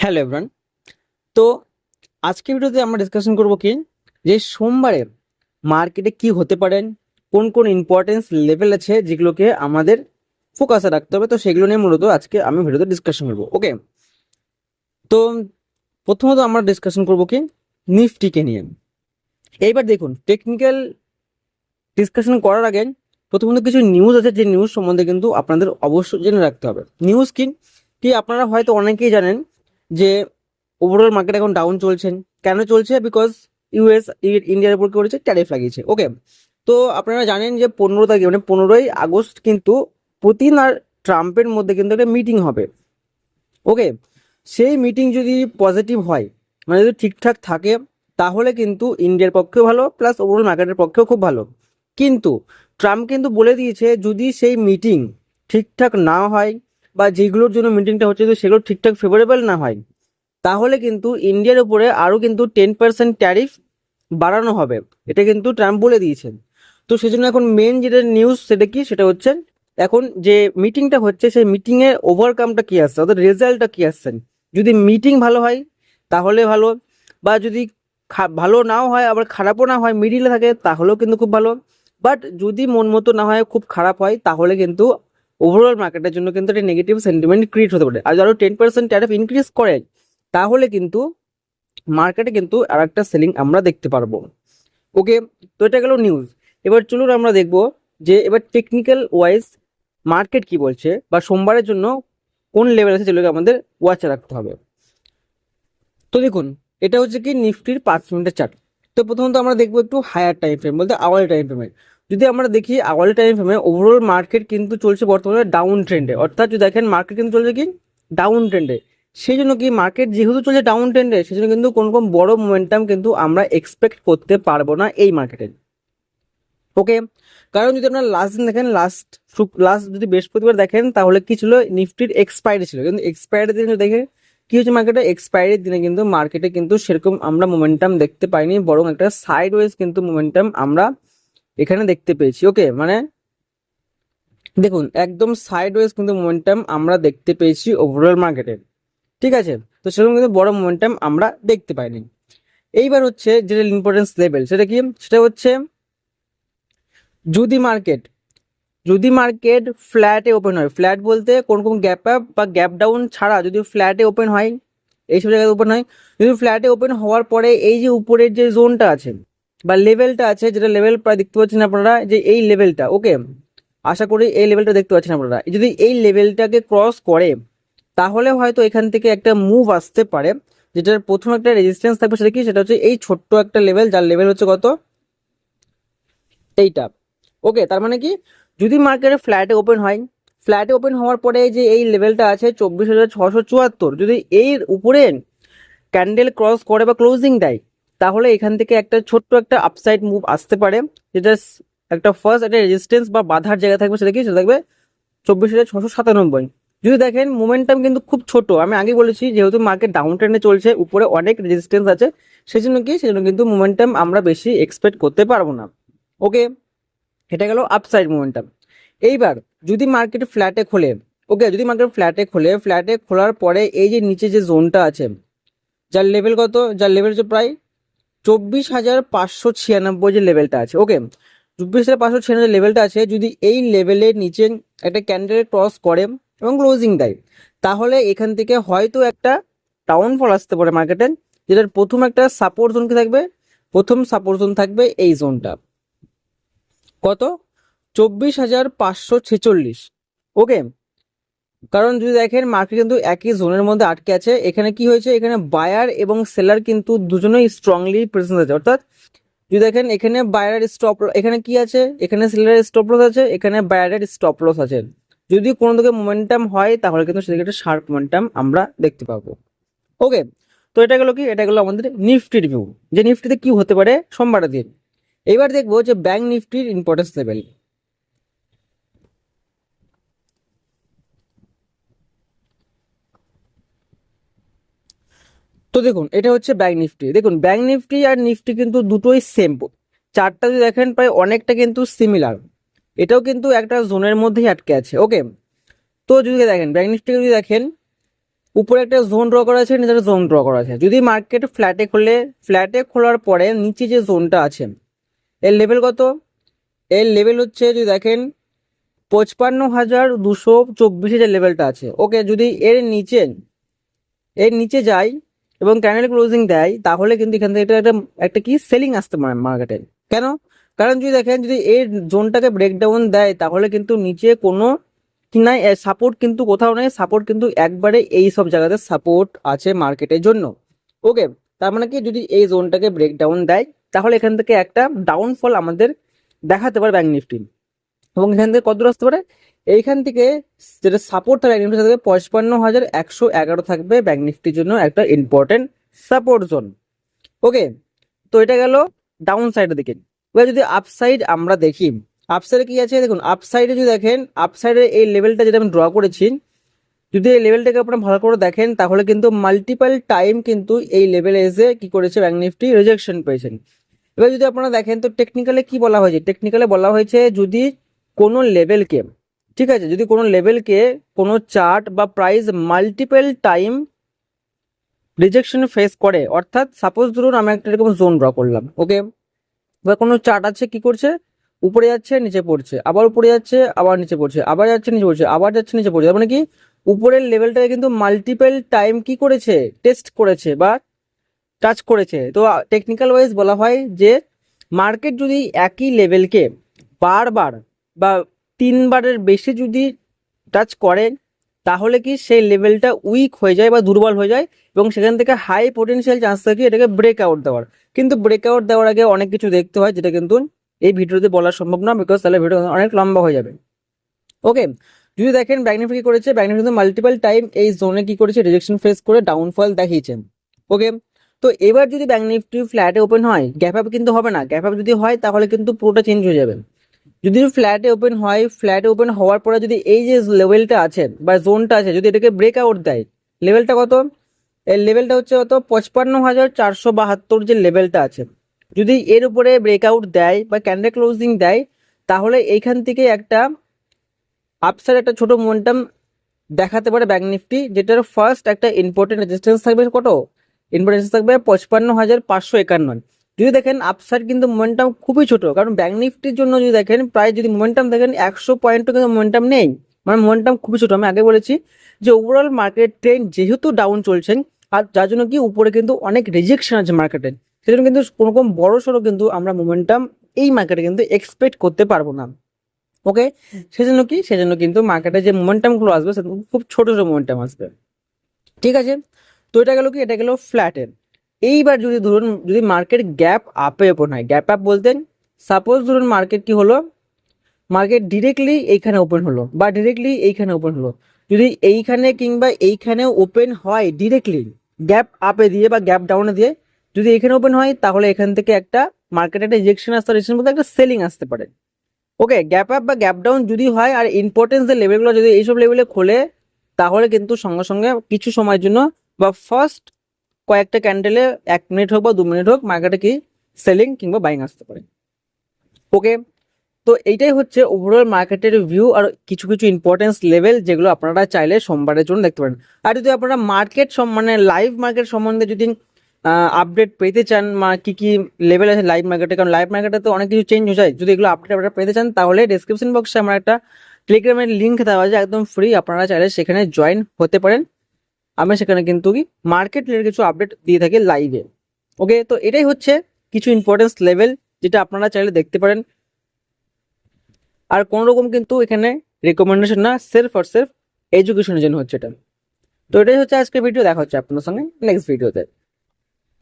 Hello everyone তো আজকে ভিডিওতে আমরা ডিসকাশন করব কি? যে সোমবারে মার্কেটে কি হতে পারেন কোন কোন ইম্পর্টেন্স লেভেল আছে যেগুলোকে আমাদের ফোকাসে রাখতে হবে, তো সেগুলো নিয়ে মূলত আজকে আমি ভিডিওতে ডিসকাশন করব ওকে তো প্রথমত আমরা ডিসকাশন করব কি? নিফটিকে নিয়ে। এইবার দেখুন টেকনিক্যাল ডিসকাশন করার আগে প্রথমত কিছু নিউজ আছে, যে নিউজ সম্বন্ধে কিন্তু আপনাদের অবশ্যই জেনে রাখতে হবে। নিউজ কি? কি আপনারা হয়তো অনেকেই জানেন যে ওভারঅল মার্কেট এখন ডাউন চলছেন। কেন চলছে? বিকজ ইউএস ইন্ডিয়ার উপর কি করেছে? ট্যারিফ লাগিয়েছে। ওকে তো আপনারা জানেন যে পনেরো তারিখে মানে পনেরোই আগস্ট কিন্তু পুতিন আর ট্রাম্পের মধ্যে কিন্তু একটা মিটিং হবে। ওকে সেই মিটিং যদি পজিটিভ হয় মানে যদি ঠিকঠাক থাকে, তাহলে কিন্তু ইন্ডিয়ার পক্ষেও ভালো প্লাস ওভারঅল মার্কেটের পক্ষেও খুব ভালো। কিন্তু ট্রাম্প কিন্তু বলে দিয়েছে, যদি সেই মিটিং ঠিকঠাক না হয় বা যেগুলোর জন্য মিটিংটা হচ্ছে সেগুলো ঠিকঠাক ফেভারেবল না হয়, তাহলে কিন্তু ইন্ডিয়ার উপরে আরও কিন্তু টেন পার্সেন্ট ট্যারিফ বাড়ানো হবে। এটা কিন্তু ট্রাম্প বলে দিয়েছেন। তো সেজন্য এখন মেন যেটা নিউজ সেটা কি? সেটা হচ্ছে এখন যে মিটিংটা হচ্ছে, সেই মিটিংয়ের ওভারকামটা কী আসছে? অর্থাৎ রেজাল্টটা কী আসছেন যদি মিটিং ভালো হয়, তাহলে ভালো। বা যদি ভালো নাও হয়, আবার খারাপও না হয় মিডিলে থাকে, তাহলেও কিন্তু খুব ভালো। বাট যদি মন মতো না হয়, খুব খারাপ হয়, তাহলে কিন্তু ওভারঅল মার্কেটের জন্য কিন্তু একটা নেগেটিভ সেন্টিমেন্ট ক্রিয়েট হতে পারে। আর যারা টেন পার্সেন্ট ট্যারিফ ইনক্রিজ করে, তাহলে কিন্তু মার্কেটে কিন্তু আর একটা সেলিং আমরা দেখতে পারব। ওকে তো এটা গেল নিউজ এবার চলুন আমরা দেখব যে এবার টেকনিক্যাল ওয়াইজ মার্কেট কি বলছে বা সোমবারের জন্য কোন লেভেল আছে যেগুলোকে আমাদের ওয়াচে রাখতে হবে। তো দেখুন, এটা হচ্ছে কি নিফটির পাঁচ মিনিটের চার্ট তো প্রথমত আমরা দেখব একটু হায়ার টাইম ফ্রেম বলতে আওয়ার টাইম ফ্রেমে যদি আমরা দেখি আওয়ালি টাইম ফ্রেমে ওভারঅল মার্কেট কিন্তু চলছে বর্তমানে ডাউন ট্রেন্ডে অর্থাৎ যদি দেখেন মার্কেট কিন্তু চলছে কি? ডাউন ট্রেন্ডে সেই জন্য কি মার্কেট যেহেতু চলছে ডাউন ট্রেন্ডে সেই জন্য কিন্তু কোনো রকম বড় মোমেন্টাম কিন্তু আমরা এক্সপেক্ট করতে পারব না এই মার্কেটে ওকে কারণ যদি আপনার লাস্ট দিন দেখেন লাস্ট লাস্ট যদি বৃহস্পতিবার দেখেন, তাহলে কি ছিল? নিফটির এক্সপায়ারি ছিল। কিন্তু এক্সপায়ারি দিনে দেখেন, কি হচ্ছে মার্কেটে এক্সপায়ারির দিনে কিন্তু মার্কেটে কিন্তু সেরকম আমরা মোমেন্টাম দেখতে পাইনি, বরং একটা সাইড ওয়েজ কিন্তু মোমেন্টাম আমরা এখানে দেখতে পেয়েছি ওকে মানে দেখুন, একদম সাইড ওয়েজ কিন্তু মোমেন্টাম আমরা দেখতে পেয়েছি ওভারঅল মার্কেটে ঠিক আছে? তো সেরকম কিন্তু বড় মোমেন্টাম আমরা দেখতে পাইনি। এইবার হচ্ছে যেটা ইম্পর্টেন্স লেভেল সেটা কি? সেটা হচ্ছে যদি মার্কেট যদি মার্কেট ফ্ল্যাটে ওপেন হয় ফ্ল্যাট বলতে কোন কোন গ্যাপ আপ বা গ্যাপ ডাউন ছাড়া যদি ফ্ল্যাটে ওপেন হয় এইসব জায়গায় ওপেন হয়, যদি ফ্ল্যাটে ওপেন হওয়ার পরে এই যে উপরের যে জোনটা আছে বা লেভেলটা আছে যেটা লেভেল প্রায় দেখতে পাচ্ছেন আপনারা, যে এই লেভেলটা ওকে আশা করি এই লেভেলটা দেখতে পাচ্ছেন আপনারা। যদি এই লেভেলটাকে ক্রস করে, তাহলে হয়তো এখান থেকে একটা মুভ আসতে পারে, যেটার প্রথম একটা রেজিস্ট্যান্স থাকবে সেটা কি? সেটা হচ্ছে এই ছোট্ট একটা লেভেল যার লেভেল হচ্ছে কত? এইটা। ওকে তার মানে কি? যদি মার্কেটে ফ্ল্যাটে ওপেন হয় ফ্ল্যাটে ওপেন হওয়ার পরে যে এই লেভেলটা আছে চব্বিশ হাজার ছশো চুয়াত্তর, যদি এর উপরে ক্যান্ডেল ক্রস করে বা ক্লোজিং দেয় তাহলে এখান থেকে একটা ছোট্ট একটা আপসাইড মুভ আসতে পারে, যেটা একটা ফার্স্ট একটা রেজিস্ট্যান্স বা বাধার জায়গা থাকবে সেটা কি? সেটা থাকবে চব্বিশ হাজার ছশো সাতানব্বই। যদি দেখেন মোমেন্টাম কিন্তু খুব ছোট। আমি আগে বলেছি যেহেতু মার্কেট ডাউন ট্রেন্ডে চলছে, উপরে অনেক রেজিস্ট্যান্স আছে সেই জন্য কি? সেজন্য কিন্তু মোমেন্টাম আমরা বেশি এক্সপেক্ট করতে পারব না। ওকে এটা গেল আপসাইড মোমেন্টাম এইবার যদি মার্কেট ফ্ল্যাটে খোলে ওকে যদি মার্কেট ফ্ল্যাটে খোলে ফ্ল্যাটে খোলার পরে এই যে নিচে যে জোনটা আছে, যার লেভেল কত? যার লেভেল হচ্ছে প্রায় চব্বিশ হাজার পাঁচশো ছিয়ানব্বই যে লেভেলটা আছে ওকে চব্বিশ হাজার পাঁচশো ছিয়ানব্বই লেভেলটা আছে, যদি এই লেভেলের নিচে একটা ক্যান্ডেল ক্রস করে এবং ক্লোজিং দেয়, তাহলে এখান থেকে হয়তো একটা ডাউনফল আসতে পারে মার্কেটে যেটার প্রথম একটা সাপোর্ট জোন কি থাকবে? প্রথম সাপোর্ট জোন থাকবে এই জোনটা কত? চব্বিশ হাজার পাঁচশো ছেচল্লিশ ওকে কারণ যদি দেখেন মার্কেট কিন্তু একই জোনের মধ্যে আটকে আছে। এখানে কি হয়েছে? এখানে বায়ার এবং সেলার কিন্তু দুজনেই স্ট্রংলি প্রেজেন্ট আছে। অর্থাৎ যদি দেখেন, এখানে বায়ারের স্টপ এখানে কি আছে? এখানে সেলারের স্টপ লস আছে, এখানে বায়ারের স্টপ লস আছে। যদি কোনো দিকে মোমেন্টাম হয়, তাহলে কিন্তু সেদিকে একটা শার্প মোমেন্টাম আমরা দেখতে পাবো। ওকে তো এটা গেলো কি? এটা গেলো আমাদের নিফটির ভিউ যে নিফটিতে কি হতে পারে? সোমবারের দিন। এবার দেখব যে ব্যাংক নিফটির ইম্পর্টেন্স লেভেল তো দেখুন, এটা হচ্ছে ব্যাংক নিফটি দেখুন ব্যাংক নিফটি আর নিফটি কিন্তু দুটোই সেম চারটা যদি দেখেন, প্রায় অনেকটা কিন্তু সিমিলার এটাও কিন্তু একটা জোনের মধ্যেই আটকে আছে ওকে তো যদি দেখেন ব্যাংক নিফটি যদি দেখেন, উপরে একটা জোন ড্র করা আছে নিচে জোন ড্র করা আছে। যদি মার্কেট ফ্ল্যাটে খোলে ফ্ল্যাটে খোলার পরে নিচে যে জোনটা আছে, এর লেভেল কত? এর লেভেল হচ্ছে, যদি দেখেন, পঁচপান্ন হাজার দুশো চব্বিশে যে লেভেলটা আছে ওকে যদি এর নিচে এর নিচে যায় এবং ক্যান্ডেল ক্লোজিং দেয়, তাহলে কিন্তু এখান থেকে একটা একটা কি? সেলিং আসতে পারে মার্কেটে কেন? কারণ যদি দেখেন, যদি এই জোনটাকে ব্রেকডাউন দেয়, তাহলে কিন্তু নিচে কোনো নাই সাপোর্ট কিন্তু কোথাও নেই সাপোর্ট কিন্তু একবারে এই সব জায়গাতে সাপোর্ট আছে মার্কেটের জন্য। ওকে তার মানে কি? যদি এই জোনটাকে ব্রেকডাউন দেয়, তাহলে এখান থেকে একটা ডাউনফল আমাদের দেখাতে পারে ব্যাঙ্ক নিফটি এবং এখান থেকে কত দূর আসতে পারে? এইখান থেকে যেটা সাপোর্ট থাকবে ব্যাঙ্ক নিফটি থাকবে, পঁচপান্ন হাজার একশো এগারো থাকবে ব্যাঙ্ক নিফটির জন্য একটা ইম্পর্টেন্ট সাপোর্ট জোন ওকে তো এটা গেল ডাউন সাইডের দিকে। এবার যদি আপসাইড আমরা দেখি আপসাইডে কি আছে দেখুন আপসাইডে যদি দেখেন আপসাইডে এই লেভেলটা যেটা আমি ড্র করেছি, যদি এই লেভেলটাকে আপনারা ভালো করে দেখেন, তাহলে কিন্তু মাল্টিপাল টাইম কিন্তু এই লেভেলে এসে কি করেছে ব্যাঙ্ক নিফটি রিজেকশন পেয়েছেন এবার যদি আপনারা দেখেন, তো টেকনিক্যালে কি বলা হয়েছে? টেকনিক্যালে বলা হয়েছে যদি কোনো লেভেলকে ঠিক আছে, যদি কোনো লেভেলকে কোনো চার্ট বা price multiple time rejection face করে, অর্থাৎ সাপোজ ধরুন আমি একটা এরকম জোন ড্র করলাম ওকে বা কোনো চার্ট আছে কি করছে? উপরে যাচ্ছে, নিচে পড়ছে, আবার উপরে যাচ্ছে, আবার নিচে পড়ছে, আবার যাচ্ছে, নিচে পড়ছে, আবার যাচ্ছে, নিচে পড়ছে মানে কি? উপরের লেভেলটাকে কিন্তু মাল্টিপল টাইম কি করেছে? টেস্ট করেছে বা টাচ করেছে। তো টেকনিক্যাল ওয়াইজ বলা হয় যে মার্কেট যদি একই লেভেলকে বারবার বা তিনবারের বেশি যদি টাচ করে, তাহলে কি সেই লেভেলটা উইক হয়ে যায় বা দুর্বল হয়ে যায় এবং সেখান থেকে হাই পোটেনশিয়াল চান্স থাকে এটাকে ব্রেক আউট দেওয়ার। কিন্তু ব্রেক আউট দেওয়ার আগে অনেক কিছু দেখতে হয় যেটা কিন্তু এই ভিডিওতে বলা সম্ভব না বিকজ তাহলে ভিডিও অনেক লম্বা হয়ে যাবে। ওকে যদি দেখেন ব্যাগনিফি কি করেছে ব্যাগনিফি কিন্তু মাল্টিপল টাইম এই জোনে কি করেছে রিজেকশন ফেস করে ডাউনফল দেখিয়েছেন ওকে তো এবার যদি ব্যাঙ্ক নিফটি ফ্ল্যাটে ওপেন হয় গ্যাপ আপ কিন্তু হবে না। গ্যাপ আপ যদি হয়, তাহলে কিন্তু পুরোটা চেঞ্জ হয়ে যাবে। যদি ফ্ল্যাটে ওপেন হয় ফ্ল্যাটে ওপেন হওয়ার পরে যদি এই যে লেভেলটা আছে বা জোনটা আছে, যদি এটাকে ব্রেক আউট দেয় লেভেলটা কত? এর লেভেলটা হচ্ছে কত? পঁচপান্ন হাজার চারশো বাহাত্তর যে লেভেলটা আছে। যদি এর উপরে ব্রেকআউট দেয় বা ক্যান্ডেল ক্লোজিং দেয়, তাহলে এইখান থেকে একটা আপসাইড একটা ছোট মোমেন্টাম দেখাতে পারে ব্যাঙ্ক নিফটি যেটার ফার্স্ট একটা ইম্পর্টেন্ট রেজিস্ট্যান্স থাকবে কত? ইম্পর্টেন্স থাকবে পঁচপান্ন হাজার পাঁচশো একান্ন। যদি দেখেন আপসাইড কিন্তু মোমেন্টাম খুবই ছোট, কারণ ব্যাঙ্ক নিফটির জন্য যদি দেখেন, প্রায় যদি মোমেন্টাম দেখেন, একশো পয়েন্টও কিন্তু মোমেন্টাম নেই। মানে মোমেন্টাম খুবই ছোট। আমি আগে বলেছি যে ওভারঅল মার্কেট ট্রেন্ড যেহেতু ডাউন চলছেন, আর যার জন্য কি উপরে কিন্তু অনেক রিজেকশন আছে মার্কেটে সেজন্য কিন্তু কোনো রকম বড় সড়ো কিন্তু আমরা মোমেন্টাম এই মার্কেটে কিন্তু এক্সপেক্ট করতে পারব না। ওকে সেজন্য কি? সেজন্য কিন্তু মার্কেটে যে মোমেন্টামগুলো আসবে সেগুলো খুব ছোট ছোট মোমেন্টাম আসবে। ঠিক আছে? তো এটা গেল কি? এটা গেল ফ্ল্যাটের এইবার যদি ধরুন, যদি মার্কেট গ্যাপ আপে ওপেন হয় গ্যাপ আপ বলতেন সাপোজ ধরুন মার্কেট কি হলো? মার্কেট ডিরেক্টলি এইখানে ওপেন হলো বা ডিরেক্টলি এইখানে ওপেন হলো। যদি এইখানে কিংবা এইখানে ওপেন হয় ডিরেক্টলি গ্যাপ আপে দিয়ে বা গ্যাপ ডাউনে দিয়ে, যদি এখানে ওপেন হয়, তাহলে এখান থেকে একটা মার্কেটে একটা রিজেকশন আসতে রিজেকশন বলতে একটা সেলিং আসতে পারে। ওকে গ্যাপ আপ বা গ্যাপ ডাউন যদি হয় আর ইম্পর্টেন্স যে লেভেলগুলো যদি এইসব লেভেলে খোলে, তাহলে কিন্তু সঙ্গে সঙ্গে কিছু সময়ের জন্য বা ফার্স্ট কয়েকটা ক্যান্ডেলে এক মিনিট হোক বা দু মিনিট হোক মার্কেটে কি সেলিং কিংবা বাইং আসতে পারে। ওকে তো এইটাই হচ্ছে ওভারঅল মার্কেটের ভিউ আর কিছু কিছু ইম্পর্টেন্স লেভেল যেগুলো আপনারা চাইলে সোমবারের জন্য দেখতে পারেন। আর যদি আপনারা মার্কেট মানে লাইভ মার্কেট সম্বন্ধে যদি আপডেট পেতে চান মা কি কি লেভেল আছে লাইভ মার্কেটে কারণ লাইভ মার্কেটে তো অনেক কিছু চেঞ্জ হয়ে যায়। যদি এগুলো আপডেট আপনারা পেতে চান তাহলে ডিসক্রিপশন বক্সে আমার একটা টেলিগ্রামের লিঙ্ক দেওয়া আছে, একদম ফ্রি আপনারা চাইলে সেখানে জয়েন হতে পারেন। আমি সেখানে কিন্তু কি মার্কেট রিলেটেড কিছু আপডেট দিয়ে থাকি লাইভে ওকে তো এটাই হচ্ছে কিছু ইম্পর্টেন্স লেভেল যেটা আপনারা চাইলে দেখতে পারেন। আর কোনো রকম কিন্তু এখানে রেকমেন্ডেশন না সেলফ আর সেলফ এডুকেশনের জন্য হচ্ছে এটা। তো এটাই হচ্ছে আজকের ভিডিও দেখা হচ্ছে আপনার সঙ্গে নেক্সট ভিডিওতে